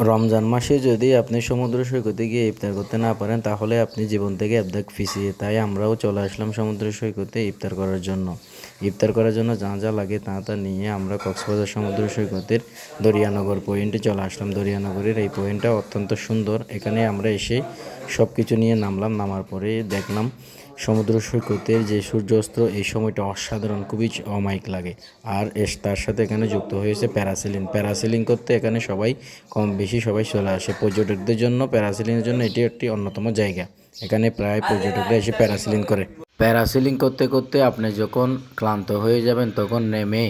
রমজান মাসে যদি আপনি সমুদ্র সৈকতে গিয়ে ইফতার করতে না পারেন, তাহলে আপনি জীবন থেকে একদাক পিছিয়ে তাই আমরাও চলে আসলাম সমুদ্র সৈকতে ইফতার করার জন্য। ইফতার করার জন্য যা যা লাগে তা তা নিয়ে আমরা কক্সবাজার সমুদ্র সৈকতের দরিয়ানগর পয়েন্টে চলে আসলাম। দরিয়ানগরের এই পয়েন্টটা অত্যন্ত সুন্দর। এখানে আমরা এসে সব কিছু নিয়ে নামলাম, নামার পরে দেখলাম সমুদ্র সৈকতের যে সূর্যাস্ত, এই সময়টা অসাধারণ, খুবই অমায়িক লাগে। আর তার সাথে এখানে যুক্ত হয়েছে প্যারাসিলিং প্যারাসিলিং করতে এখানে সবাই কম বেশি সবাই চলে আসে। পর্যটকদের জন্য প্যারাসিলিংয়ের জন্য এটি একটি অন্যতম জায়গা। এখানে প্রায় পর্যটকরা এসে প্যারাসিলিং করে। প্যারাসিলিং করতে করতে আপনি যখন ক্লান্ত হয়ে যাবেন, তখন নেমে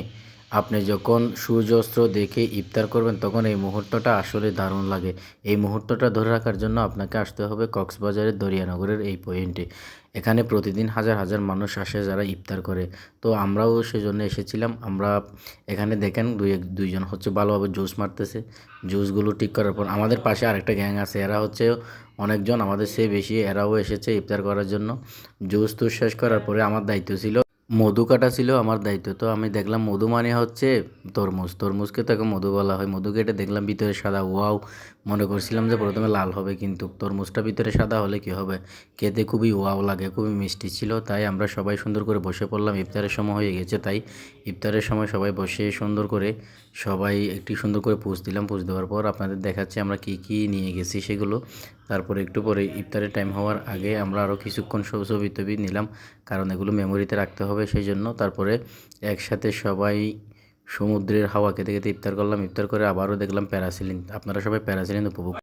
আপনি যখন সূর্যাস্ত দেখে ইফতার করবেন, তখন এই মুহূর্তটা আসলে দারুণ লাগে। এই মুহূর্তটা ধরে রাখার জন্য আপনাকে আসতে হবে কক্সবাজারের দরিয়ানগরের এই পয়েন্টে। এখানে প্রতিদিন হাজার হাজার মানুষ আসে যারা ইফতার করে। তো আমরাও সেজন্য এসেছিলাম। আমরা এখানে দেখেন দুই এক, দুইজন হচ্ছে ভালোভাবে জুস মারতেছে। জুসগুলো ঠিক করার পর আমাদের পাশে আরেকটা গ্যাং আছে। এরা হচ্ছে অনেকজন আমাদের চেয়ে বেশি, এরাও এসেছে ইফতার করার জন্য। জুস টুস শেষ করার পরে আমার দায়িত্ব ছিল মধু কাটা ছিল আমার দায়িত্ব। তো আমি দেখলাম মধু মানে হচ্ছে তরমুজ। তরমুজকে তাকে মধু বলা হয়। মধু কেটে দেখলাম ভিতরে সাদা। ওয়াও! মনে করছিলাম যে প্রথমে লাল হবে কিন্তু তরমুজটা ভিতরে সাদা হলে কি হবে? খেতে খুবই ওয়াও লাগে, খুবই মিষ্টি ছিল। তাই আমরা সবাই সুন্দর করে বসে পড়লাম। ইফতারের সময় হয়ে গেছে তাই ইফতারের সময় সবাই বসে সুন্দর করে সবাই একটি সুন্দর করে পুষ দিলাম। পুষ দেওয়ার পর আপনাদের দেখাচ্ছি আমরা কী কী নিয়ে গেছি সেগুলো। তারপরে একটু পরে ইফতারের টাইম হওয়ার আগে আমরা আরও কিছুক্ষণ সব ছবি টবি নিলাম। কারণ এগুলো মেমোরিতে রাখতে হবে সেই জন্য তারপরে একসাথে সবাই সমুদ্রের হাওয়া খেতে খেতে ইফতার করলাম। ইফতার করে আবারও দেখলাম প্যারাসিলিন আপনারা সবাই প্যারাসিলিন উপভোগ